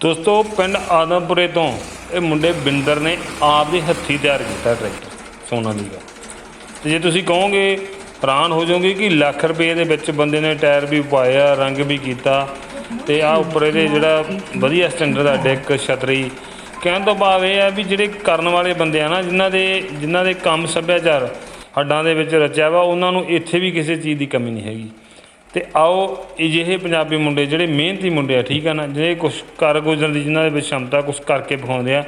ਦੋਸਤੋ, ਪਿੰਡ ਆਦਮਪੁਰੇ ਤੋਂ ਇਹ ਮੁੰਡੇ ਬਿੰਦਰ ਨੇ ਆਪ ਦੇ ਹੱਥੀ ਤਿਆਰ ਕੀਤਾ ਟਰੈਕਟਰ, ਸੋਨਾ ਸੋਨਾਲੀਕਾ ਤੇ ਜੇ ਤੁਸੀਂ ਕਹੋਗੇ, ਹੈਰਾਨ ਹੋ ਜਾਓਗੇ ਕਿ ਲੱਖ ਰੁਪਏ ਦੇ ਵਿੱਚ ਬੰਦੇ ਨੇ ਟਾਇਰ ਵੀ ਪਾਇਆ, ਰੰਗ ਵੀ ਕੀਤਾ, ਤੇ ਆ ਉੱਪਰ ਇਹਦੇ ਜਿਹੜਾ ਵਧੀਆ ਸਟੈਂਡਰਡ ਦਾ ਡੈਕ, ਛਤਰੀ। ਕਹਿਣ ਤੋਂ ਭਾਵ ਇਹ ਆ ਵੀ ਜਿਹੜੇ ਕਰਨ ਵਾਲੇ ਬੰਦੇ ਆ ਨਾ, ਜਿਨ੍ਹਾਂ ਦੇ ਜਿਨ੍ਹਾਂ ਦੇ ਕੰਮ ਸੱਭਿਆਚਾਰ ਹੱਡਾਂ ਦੇ ਵਿੱਚ ਰਚਿਆ ਵਾ, ਉਹਨਾਂ ਨੂੰ ਇੱਥੇ ਵੀ ਕਿਸੇ ਚੀਜ਼ ਦੀ ਕਮੀ ਨਹੀਂ ਹੈਗੀ। ਤੇ ਆਓ ਅਜਿਹੇ ਪੰਜਾਬੀ ਮੁੰਡੇ ਜਿਹੜੇ ਮਿਹਨਤੀ ਮੁੰਡੇ ਆ, ਠੀਕ ਆ ਨਾ ਜਿਹੜੇ ਕੁਝ ਕਰ ਗੁਜ਼ਰਨ ਦੀ, ਜਿਨ੍ਹਾਂ ਦੇ ਵਿੱਚ ਸ਼ਮਤਾ ਕੁਝ ਕਰਕੇ ਵਿਖਾਉਂਦੇ ਆ,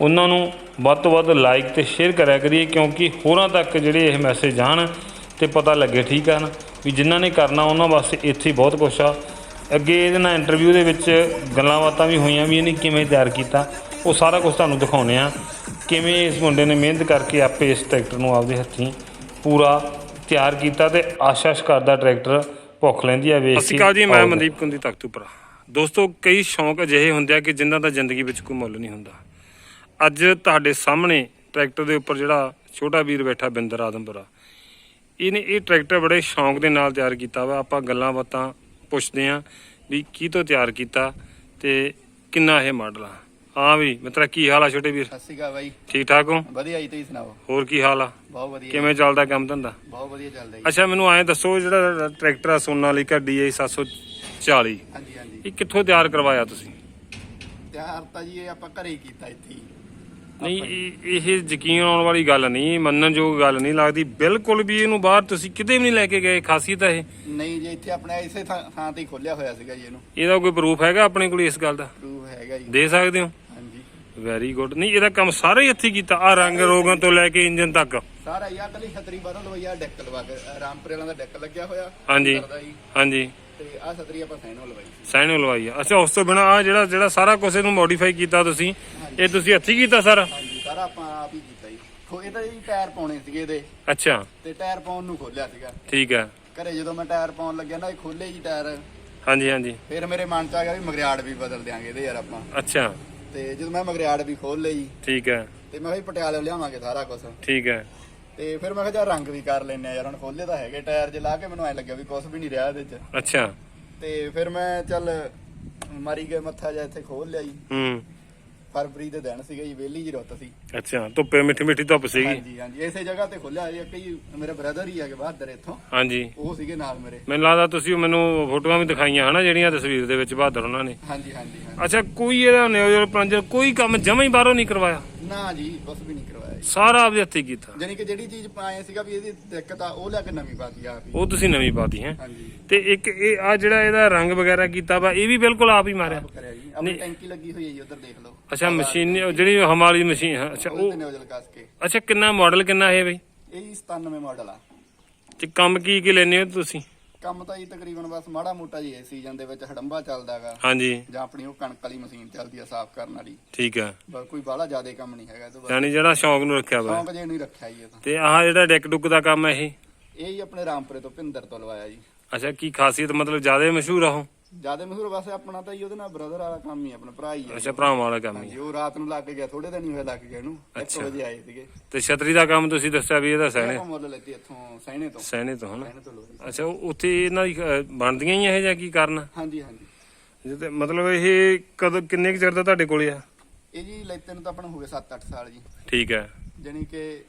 ਉਹਨਾਂ ਨੂੰ ਵੱਧ ਤੋਂ ਵੱਧ ਲਾਈਕ ਤੇ ਸ਼ੇਅਰ ਕਰਿਆ ਕਰੀਏ, ਕਿਉਂਕਿ ਹੋਰਾਂ ਤੱਕ ਜਿਹੜੇ ਇਹ ਮੈਸੇਜ ਜਾਣ ਤੇ ਪਤਾ ਲੱਗੇ, ਠੀਕ ਆ ਨਾ, ਵੀ ਜਿਨ੍ਹਾਂ ਨੇ ਕਰਨਾ, ਉਹਨਾਂ ਵਾਸਤੇ ਇੱਥੇ ਹੀ ਬਹੁਤ ਕੁਛ ਆ। ਅੱਗੇ ਇਹਦੇ ਨਾਲ ਇੰਟਰਵਿਊ ਦੇ ਵਿੱਚ ਗੱਲਾਂ ਬਾਤਾਂ ਵੀ ਹੋਈਆਂ ਵੀ, ਇਹਨੇ ਕਿਵੇਂ ਤਿਆਰ ਕੀਤਾ, ਉਹ ਸਾਰਾ ਕੁਝ ਤੁਹਾਨੂੰ ਦਿਖਾਉਣੇ ਆ। ਕਿਵੇਂ ਇਸ ਮੁੰਡੇ ਨੇ ਮਿਹਨਤ ਕਰਕੇ ਆਪੇ ਇਸ ਟਰੈਕਟਰ ਨੂੰ ਆਪਦੇ ਹੱਥੀਂ ਪੂਰਾ ਤਿਆਰ ਕੀਤਾ ਤੇ ਆਸ਼ਾਸ਼ ਕਰਦਾ ਟਰੈਕਟਰ ਭੁੱਖ ਲੈਂਦੀ ਆ ਵੇਖ ਸਤਿ ਸ਼੍ਰੀ ਅਕਾਲ ਜੀ ਮੈਂ ਮਨਦੀਪ ਕੁੰਦੀ ਤਖਤੂਪੁਰਾ ਦੋਸਤੋ ਕਈ ਸ਼ੌਂਕ ਅਜਿਹੇ ਹੁੰਦੇ ਆ ਕਿ ਜਿਨ੍ਹਾਂ ਦਾ ਜ਼ਿੰਦਗੀ ਵਿੱਚ ਕੋਈ ਮੁੱਲ ਨਹੀਂ ਹੁੰਦਾ। ਅੱਜ ਤੁਹਾਡੇ ਸਾਹਮਣੇ ਟਰੈਕਟਰ ਦੇ ਉੱਪਰ ਜਿਹੜਾ ਛੋਟਾ ਵੀਰ ਬੈਠਾ ਬਿੰਦਰ ਆਦਮਪੁਰਾ। ਇਹਨੇ ਇਹ ਟਰੈਕਟਰ ਬੜੇ ਸ਼ੌਂਕ ਦੇ ਨਾਲ ਤਿਆਰ ਕੀਤਾ ਵਾ। ਆਪਾਂ ਗੱਲਾਂ ਬਾਤਾਂ ਪੁੱਛਦੇ ਆਂ ਵੀ ਕੀ ਤੋਂ ਤਿਆਰ ਕੀਤਾ ਤੇ ਕਿੰਨਾ ਇਹ ਮਾਡਲ ਆ। ਹਾਂ ਵੀ ਮਿੱਤਰਾ ਕੀ ਹਾਲ ਆ ਛੋਟੇ ਵੀਰ? ਸਤਿ ਸ਼੍ਰੀ ਅਕਾਲ ਬਾਈ। ਠੀਕ ਠਾਕ ਹੋ? ਵਧੀਆ ਜੀ ਤੁਸੀਂ ਸੁਣਾਓ? ਹੋਰ ਕੀ ਹਾਲ ਆ? ਬਹੁਤ ਵਧੀਆ। ਕਿਵੇਂ ਚੱਲਦਾ ਕੰਮ ਧੰਦਾ? ਬਹੁਤ ਵਧੀਆ ਚੱਲਦਾ ਜੀ। ਅੱਛਾ ਮੈਨੂੰ ਐਂ ਦੱਸੋ ਜਿਹੜਾ ਟਰੈਕਟਰ ਆ ਸੋਨਾਲੀਕਾ DI 740 ਹਾਂਜੀ ਹਾਂਜੀ। ਇਹ ਕਿੱਥੋਂ ਤਿਆਰ ਕਰਵਾਇਆ ਤੁਸੀਂ? ਤਿਆਰ ਤਾਂ ਜੀ ਇਹ ਆਪਾਂ ਘਰੇ ਹੀ ਕੀਤਾ ਇੱਥੇ ਹੀ। ਨਹੀਂ ਇਹ ਇਹ ਯਕੀਨ ਆਉਣ ਵਾਲੀ ਗੱਲ ਨਹੀਂ ਮੰਨਣ ਯੋਗ ਗੱਲ ਨਹੀਂ ਲੱਗਦੀ। ਬਿਲਕੁਲ ਵੀ ਇਹਨੂੰ ਬਾਹਰ ਤੁਸੀਂ ਕਿਤੇ ਵੀ ਨਹੀਂ ਲੈ ਕੇ ਗਏ ਖਾਸੀਅਤ ਹੈ ਇਹ। ਨਹੀਂ ਜੀ ਇੱਥੇ ਆਪਣੇ ਇਸੇ ਥਾਂ ਥਾਂ ਤੇ ਖੋਲਿਆ ਹੋਇਆ ਸੀਗਾ ਜੀ ਇਹਨੂੰ। ਇਹਦਾ ਕੋਈ ਪ੍ਰੂਫ ਹੈਗਾ ਆਪਣੇ ਕੋਲ ਇਸ ਗੱਲ ਦਾ? ਪ੍ਰੂਫ ਹੈਗਾ ਜੀ। ਦੇ ਸਕਦੇ ਹੋ? ਵੈਰੀ ਗੁੱਡ ਨਹੀਂ ਇਹਦਾ ਕੰਮ ਸਾਰਾ ਹੀ ਇੱਥੇ ਕੀਤਾ। ਆ ਰੰਗ ਰੋਗਾਂ ਤੋਂ ਲੈ ਕੇ ਇੰਜਨ ਤੱਕ। ਸਾਰਾ ਯਾ ਕਲੀ ਛਤਰੀ ਬਦਲ ਹੋਈ ਆ ਡੈਕ ਲਵਾ ਕੇ ਰਾਮਪੁਰੇ ਵਾਲਾ ਦਾ ਡੈਕ ਲੱਗਿਆ ਹੋਇਆ। ਹਾਂਜੀ। ਕਰਦਾ ਜੀ ਹਾਂਜੀ। ਤੇ ਆ ਛਤਰੀ ਆਪਾਂ ਸੈਨੋ ਲਵਾਈ ਸੀ। ਸਾਈਨ ਲਵਾਈ ਆ। ਅੱਛਾ ਉਸ ਤੋਂ ਬਿਨਾ ਆ ਜਿਹੜਾ ਜਿਹੜਾ ਸਾਰਾ ਕੁਝ ਇਹਨੂੰ ਮੋਡੀਫਾਈ ਕੀਤਾ ਤੁਸੀਂ ਇਹ ਤੁਸੀਂ ਹੱਥੀਂ ਕੀਤਾ ਸਾਰਾ? ਹਾਂਜੀ ਸਾਰਾ ਆਪਾਂ ਆਪ ਹੀ ਕੀਤਾ ਜੀ। ਖੋ ਇਹਦਾ ਜੀ ਟਾਇਰ ਪਾਉਣੇ ਸੀਗੇ ਇਹਦੇ। ਅੱਛਾ। ਤੇ ਟਾਇਰ ਪਾਉਣ ਨੂੰ ਖੋਲਿਆ ਸੀਗਾ। ਠੀਕ ਹੈ ਘਰੇ ਜਦੋਂ ਮੈਂ ਟਾਇਰ ਪਾਉਣ ਲੱਗਿਆ ਨਾ ਇਹ ਖੋਲੇ ਜੀ ਟਾਇਰ। ਹਾਂਜੀ ਹਾਂਜੀ। ਫਿਰ ਮੇਰੇ ਮਨ ਚ ਆ ਗਿਆ ਵੀ ਮਗਰਿਆੜ ਵੀ ਬਦਲ ਦਿਆਂਗੇ ਇਹਦੇ ਯਾਰ ਆਪਾਂ। ਅੱਛਾ। ਤੇ ਜਦੋਂ ਮੈਂ ਮਗਰਿਆੜ ਵੀ ਖੋਲ ਲਈ ਠੀਕ ਹੈ। ਤੇ ਮੈਂ ਕਿਹਾ ਜੀ ਪਟਿਆਲੇ ਲਿਆਵਾਂਗੇ ਸਾਰਾ ਕੁਝ ਠੀਕ ਹੈ। ਤੇ ਫਿਰ ਮੈਂ ਕਿਹਾ ਯਾਰ ਰੰਗ ਵੀ ਕਰ ਲੈਨੇ ਆ ਯਾਰ ਹੁਣ ਖੋਲੇ ਤਾਂ ਹੈਗੇ ਟਾਇਰ ਜੇ ਲਾ ਕੇ ਮੈਨੂੰ ਐ ਲੱਗਿਆ ਵੀ ਕੁਝ ਵੀ ਨਹੀਂ ਰਿਹਾ ਇਹਦੇ ਚ। ਅੱਛਾ। ਤੇ ਫਿਰ ਮੈਂ ਚੱਲ ਮਾਰੀ ਗਏ ਮੱਥਾ ਜਿਹਾ ਇੱਥੇ ਖੋਲ ਲਿਆ ਜੀ ਹੂੰ। ਫਰਵਰੀ ਦੇ ਦਿਨ ਸੀਗੇ ਜੀ ਵਿਹਲੀ ਜੀ ਰੁੱਤ ਸੀ। ਅੱਛਾ ਧੁੱਪੇ ਮਿੱਠੀ ਮਿੱਠੀ ਧੁੱਪ ਸੀਗੀ। ਹਾਂਜੀ ਹਾਂਜੀ ਇਸੇ ਜਗ੍ਹਾ ਤੇ ਖੋਲਿਆ ਜੀ ਕਈ ਮੇਰੇ ਬ੍ਰਦਰ ਹੀ ਹੈਗੇ ਬਹਾਦਰ ਇੱਥੋਂ। ਹਾਂਜੀ। ਉਹ ਸੀਗੇ ਨਾਲ ਮੇਰੇ। ਮੈਨੂੰ ਲੱਗਦਾ ਤੁਸੀਂ ਮੈਨੂੰ ਫੋਟੋਆਂ ਵੀ ਦਿਖਾਈਆਂ ਹਨਾ ਜਿਹੜੀਆਂ ਤਸਵੀਰ ਦੇ ਵਿੱਚ ਬਹਾਦਰ ਉਹਨਾਂ ਨੇ। ਹਾਂਜੀ ਹਾਂਜੀ ਹਾਂਜੀ। ਅੱਛਾ ਕੋਈ ਇਹਦਾ ਨਿਊਜ਼ਲ ਪੰਜਰ ਕੋਈ ਕੰਮ ਜਮਾ ਹੀ ਬਾਹਰੋਂ ਨਹੀਂ ਕਰਵਾਇਆ? ਨਾ ਜੀ ਕੁਝ ਵੀ ਨਹੀਂ ਕਰਵਾਇਆ ਜੀ। ਸਾਰਾ ਆਪਦੇ ਹੱਥੀਂ ਕੀਤਾ। ਜਾਨੀ ਕਿ ਜਿਹੜੀ ਚੀਜ਼ ਪਾਏ ਸੀਗਾ ਵੀ ਇਹਦੀ ਦਿੱਕਤ ਆ ਉਹ ਲਿਆ ਕੇ ਨਵੀਂ ਪਾਤੀ ਆਪ ਹੀ। ਉਹ ਤੁਸੀਂ ਨਵੀਂ ਪਾਤੀ ਹੈ। ਹਾਂਜੀ। ਤੇ ਇੱਕ ਇਹ ਆ ਜਿਹੜਾ ਇਹਦਾ ਰੰਗ ਵਗੈਰਾ ਕੀਤਾ ਵਾ ਇਹ ਵੀ ਬਿਲਕੁਲ ਆਪ ਹੀ ਮਾਰਿਆ? ਆਪ ਕਰਿਆ ਜੀ। ਆਪਣੀ ਟੈਂਕੀ ਲੱਗੀ ਹੋਈ ਹੈ ਜੀ ਉਧਰ ਦੇਖ ਲਓ। ਅੱਛਾ ਮਸ਼ੀਨ ਉਹ ਜਿਹੜੀ ਹਮਾਰੀ ਮਸ਼ੀਨ ਹੈ, ਅੱਛਾ ਉਹਦੇ ਤੇ ਉਹ ਨਿਊਜ਼ਲ ਕੱਸ ਕੇ। ਅੱਛਾ ਕਿੰਨਾ ਮਾਡਲ ਕਿੰਨਾ ਇਹ ਬਈ? ਇਹ ਜੀ 97 ਮਾਡਲ ਆ। ਤੇ ਕੰਮ ਕੀ ਕੀ ਲੈਨੇ ਹੋ ਤੁਸੀਂ? ਕੰਮ ਤਾਂ ਜੀ ਤਕਰੀਬਨ ਬਸ ਮਾੜਾ ਮੋਟਾ ਜੀ ਇਹ ਸੀਜ਼ਨ ਦੇ ਵਿੱਚ ਹੜੰਬਾ ਚੱਲਦਾਗਾ ਹਾਂਜੀ। ਜਾਂ ਆਪਣੀ ਉਹ ਕਣਕ ਵਾਲੀ ਮਸ਼ੀਨ ਚੱਲਦੀ ਆ ਸਾਫ਼ ਕਰਨ ਵਾਲੀ। ਠੀਕ ਹੈ ਬਸ ਕੋਈ ਬਾਹਲਾ ਜ਼ਿਆਦਾ ਕੰਮ ਨਹੀਂ ਹੈਗਾ ਇਹ ਤੋਂ ਬਸ। ਯਾਨੀ ਜਿਹੜਾ ਸ਼ੌਂਕ ਨੂੰ ਰੱਖਿਆ ਵਾ। ਸ਼ੌਂਕ ਜੇ ਨੂੰ ਹੀ ਰੱਖਿਆ ਜੀ ਇਹ ਤਾਂ। ਤੇ ਆਹ ਜਿਹੜਾ ਡੈਕ ਡੁੱਕ ਦਾ ਕੰਮ ਹੈ ਇਹ? ਇਹ ਹੀ ਆਪਣੇ ਰਾਮਪੁਰੇ ਤੋਂ ਭਿੰਦਰ ਤੋਂ ਲਵਾਇਆ ਜੀ। ਅੱਛਾ ਕੀ ਖਾਸੀਅਤ ਮਤਲਬ ਜ਼ਿਆਦਾ ਮਸ਼ਹੂਰ ਆ ਉਹ? ਜ਼ਿਆਦਾ ਮਸ਼ਹੂਰ ਬਸ ਆਪਣਾ ਤਾਂ ਜੀ ਉਹਦੇ ਨਾਲ ਬ੍ਰਦਰ ਵਾਲਾ ਕੰਮ ਹੀ ਆ, ਆਪਣਾ ਭਰਾ ਹੀ ਆ। ਅੱਛਾ ਭਰਾਵਾਂ ਵਾਲਾ ਕੰਮ ਹੀ ਹਾਂਜੀ ਉਹ ਰਾਤ ਨੂੰ ਲੱਗ ਗਿਆ ਥੋੜੇ ਦਿਨ ਹੀ ਹੋਏ ਲੱਗ ਗਏ ਇਹਨੂੰ 1 ਅੱਛਾ। ਵਜੇ ਆਏ ਸੀਗੇ। ਤੇ ਛਤਰੀ ਦਾ ਕੰਮ ਤੁਸੀਂ ਦੱਸਿਆ ਵੀ ਇਹਦਾ ਸਹਿਣੇ? ਆਪਾਂ ਮੁੱਲ ਲੈਤੀ ਇੱਥੋਂ ਸੈਣੇ ਤੋਂ। ਸਹਿਣੇ ਤੋਂ ਹਨਾ? ਤੋਂ ਅੱਛਾ ਉਹ- ਉੱਥੇ ਇਹਨਾਂ ਦੀ ਅਹ, ਬਣਦੀਆਂ ਹੀ ਇਹ ਜਾਂ ਕੀ ਕਰਨਾ? ਹਾਂਜੀ ਹਾਂਜੀ। ਜੇ ਤੇ ਮਤਲਬ ਇਹ ਕਦੋਂ ਕਿੰਨੇ ਕੁ ਚਿਰ ਦਾ ਤੁਹਾਡੇ ਕੋਲੇ ਆ? ਇਹ ਜੀ ਲੈਤੇ ਨੂੰ ਤਾਂ ਆਪਣਾ ਹੋ ਗਏ 7-8 ਸਾਲ ਜੀ। ਠੀਕ ਹੈ। ਜਾਣੀ ਕਿ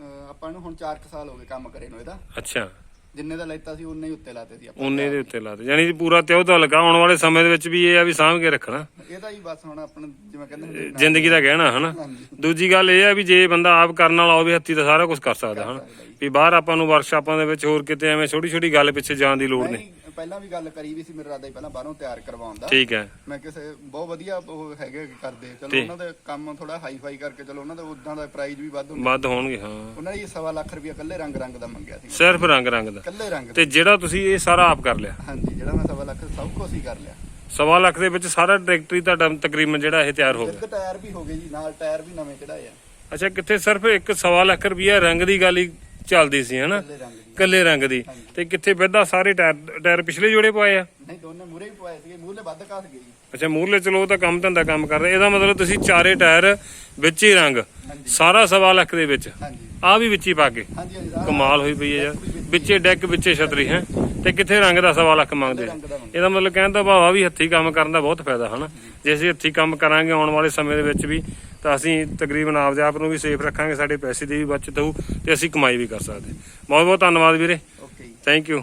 ਅਹ, ਆਪਾਂ ਨੂੰ ਹੁਣ 4 ਸਾਲ ਹੋ ਗਏ ਕੰਮ ਕਰੇ ਨੂੰ ਇਹਦਾ। ਅੱਛਾ। ਜਿੰਨੇ ਦਾ ਲੈਤਾ ਸੀ ਉਨੇ ਹੀ ਉੱਤੇ ਲਾਤੇ ਸੀ ਆਪਾਂ ਉਹਨੇ ਦੇ ਉੱਤੇ ਲਾਤੇ। ਯਾਨੀ ਪੂਰਾ ਤਿਉ ਤਾਂ ਲਗਾ ਆਉਣ ਵਾਲੇ ਸਮੇਂ ਦੇ ਵਿੱਚ ਵੀ ਇਹ ਆ ਵੀ ਸਾਂਭ ਕੇ ਰੱਖਣਾ। ਇਹਦਾ ਹੀ ਬਸ ਹੁਣ ਆਪਣਾ ਜਿਵੇਂ ਕਹਿੰਦੇ ਹੁੰਦੇ ਨਾ- ਜ਼ਿੰਦਗੀ ਦਾ ਗਹਿਣਾ ਹਨਾ? ਦੂਜੀ ਗੱਲ ਇਹ ਆ ਵੀ ਜੇ ਬੰਦਾ ਆਪ ਕਰਨ ਵਾਲਾ ਹੋਵੇ ਹੱਥੀ ਤਾਂ ਸਾਰਾ ਕੁਝ ਕਰ ਸਕਦਾ ਹਨਾ। ਵੀ ਬਾਹਰ ਆਪਾਂ ਨੂੰ ਵਰਕਸ਼ਾਪਾਂ ਦੇ ਵਿੱਚ ਹੋਰ ਕਿਤੇ ਐਵੇਂ ਛੋਟੀ ਛੋਟੀ ਗੱਲ ਪਿੱਛੇ ਜਾਣ ਦੀ ਲੋੜ ਨਹੀਂ ਨਹੀਂ। ਪਹਿਲਾਂ ਵੀ ਗੱਲ ਕਰੀ ਵੀ ਸੀ ਮੇਰਾ ਰਾਦਾ ਹੀ ਪਹਿਲਾਂ ਬਾਹਰੋਂ ਤਿਆਰ ਕਰਵਾਉਣ ਦਾ। ਠੀਕ ਹੈ। ਮੈਂ ਕਿਸੇ ਬਹੁਤ ਵਧੀਆ ਉਹ ਹੈਗੇ ਕਰਦੇ। ਚਲੋ ਉਹਨਾਂ ਦੇ ਕੰਮ ਥੋੜਾ ਹਾਈ ਫਾਈ ਕਰਕੇ ਚਲੋ ਉਹਨਾਂ ਦਾ ਉਦਾਂ ਦਾ ਪ੍ਰਾਈਜ਼ ਵੀ ਵੱਧ ਹੁੰਦਾ। ਵੱਧ ਹੋਣਗੇ ਹਾਂ। ਉਹਨਾਂ ਨੇ ਸਵਾ ਲੱਖ ਰੁਪਇਆ ਕੱਲੇ ਰੰਗ ਰੰਗ ਦਾ ਮੰਗਿਆ ਸੀ। ਸਿਰਫ ਰੰਗ ਰੰਗ ਦਾ। ਕੱਲੇ ਰੰਗ ਦਾ। ਤੇ ਜਿਹੜਾ ਤੁਸੀਂ ਇਹ ਸਾਰਾ ਆਪ ਕਰ ਲਿਆ? ਹਾਂਜੀ ਜਿਹੜਾ ਮੈਂ ਸਵਾ ਲੱਖ ਸਭ ਕੁਝ ਹੀ ਕਰ ਲਿਆ। ਸਵਾ ਲੱਖ ਦੇ ਵਿੱਚ ਸਾਰਾ ਟਰੈਕਟਰ ਤੁਹਾਡਾ ਤਕਰੀਬਨ ਜਿਹੜਾ ਇਹ ਤਿਆਰ ਹੋ ਗਿਆ? ਟਾਇਰ ਵੀ ਹੋ ਗਏ ਜੀ ਨਾਲ ਟਾਇਰ ਵੀ ਨਵੇਂ ਚੜਾਏ ਆ। ਅੱਛਾ ਕਿੱਥੇ ਸਿਰਫ ਇੱਕ ਸਵਾ ਲੱਖ ਰੁਪਈਆ ਰੰਗ ਦੀ ਗੱਲ ਹੀ ਚੱਲਦੀ ਸੀ ਹਨਾ? ਕੱਲੇ ਰੰਗ ਦੀ। ਕੱਲੇ ਰੰਗ ਦੀ। ਤੇ ਕਿੱਥੇ ਵਿਦਾ ਸਾਰੇ ਟਾਇਰ ਟਾਇਰ ਪਿਛਲੇ ਜੋੜੇ ਪਏ ਆ? ਨਹੀਂ ਦੋਨੇ ਮੂਰੇ ਵੀ ਪਵਾਏ ਸੀਗੇ ਮੂਹਰੇ ਵੱਧ ਘਸ ਜੀ। ਅੱਛਾ ਮੂਰਲੇ ਚਲੋ ਉਹ ਤਾਂ ਕੰਮ ਧੰਦਾ ਕੰਮ ਕਰ ਰਹੇ ਇਹਦਾ ਮਤਲਬ ਤੁਸੀਂ ਚਾਰੇ ਟਾਇਰ ਵਿੱਚ ਹੀ ਰੰਗ। ਸਾਰਾ ਸਵਾ ਲੱਖ ਦੇ ਵਿੱਚ। ਹਾਂਜੀ। ਆ ਵੀ ਵਿੱਚ ਹੀ ਪਾ ਕੇ। ਹਾਂਜੀ ਹਾਂਜੀ ਸਾਰਾ ਕਮਾਲ ਹੋਈ ਪਈ ਹੈ ਯਾਰ। ਵਿੱਚੇ ਡੈਕ ਵਿੱਚੇ ਛਤਰੀ ਹੈ? ਤੇ ਕਿੱਥੇ ਰੰਗ ਦਾ ਸਵਾ ਲੱਖ ਮੰਗਦੇ। ਇਹਦਾ ਮਤਲਬ ਕਹਿਣ ਦਾ ਭਾਵ ਵੀ ਹੱਥੀਂ ਕੰਮ ਕਰਨ ਦਾ ਬਹੁਤ ਫਾਇਦਾ ਹਨਾ? ਜੇ ਅਸੀਂ ਹੱਥੀਂ ਕੰਮ ਕਰਾਂਗੇ ਆਉਣ ਵਾਲੇ ਸਮੇਂ ਦੇ ਵਿੱਚ ਵੀ ਤਾਂ ਅਸੀਂ ਤਕਰੀਬਨ ਆਪਦੇ ਆਪ ਨੂੰ ਵੀ ਸੇਫ ਰੱਖਾਂਗੇ ਸਾਡੇ ਪੈਸੇ ਦੀ ਵੀ ਬਚਤ ਹੋਊ ਤੇ ਅਸੀਂ ਕਮਾਈ ਵੀ ਕਰ ਸਕਦੇ ਬਹੁਤ ਬਹੁਤ ਧੰਨਵਾਦ ਵੀਰੇ। Thank you